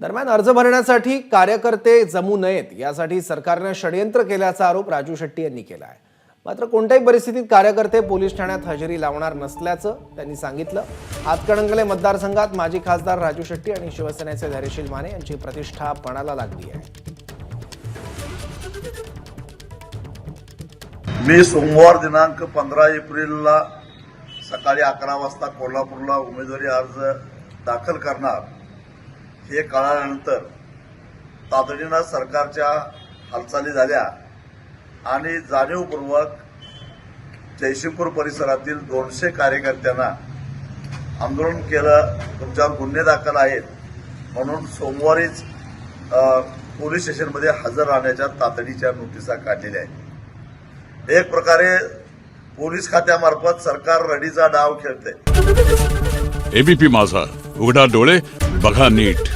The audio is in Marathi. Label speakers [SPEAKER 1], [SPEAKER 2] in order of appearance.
[SPEAKER 1] दरम्यान अर्ज भरण्यासाठी कार्यकर्ते जमू नयेत यासाठी सरकारनं षडयंत्र केल्याचा आरोप राजू शेट्टी यांनी केला आहे मात्र कोणत्याही परिस्थितीत कार्यकर्ते पोलीस ठाण्यात हजेरी लावणार नसल्याचं त्यांनी सांगितलं. हातकणंगले मतदारसंघात माजी खासदार राजू शेट्टी आणि शिवसेनेचे धैर्यशील माने यांची प्रतिष्ठा पणाला लागली आहे.
[SPEAKER 2] मी सोमवार दिनांक पंधरा एप्रिलला सकाळी अकरा वाजता कोल्हापूरला उमेदवारी अर्ज दाखल करणार. हे कळाल्यानंतर तातडीनं सरकारच्या हालचाली झाल्या आणि जाणीवपूर्वक जयसिंगपूर परिसरातील दोनशे कार्यकर्त्यांना आंदोलन केलं तुमच्यावर गुन्हे दाखल आहेत म्हणून सोमवारीच पोलीस स्टेशनमध्ये हजर राहण्याच्या तातडीच्या नोटिसा काढलेल्या आहेत. एक प्रकारे पोलीस खात्यामार्फत सरकार रडीचा डाव खेळते
[SPEAKER 3] एबीपी माझा उघडा डोळे बघा नीट.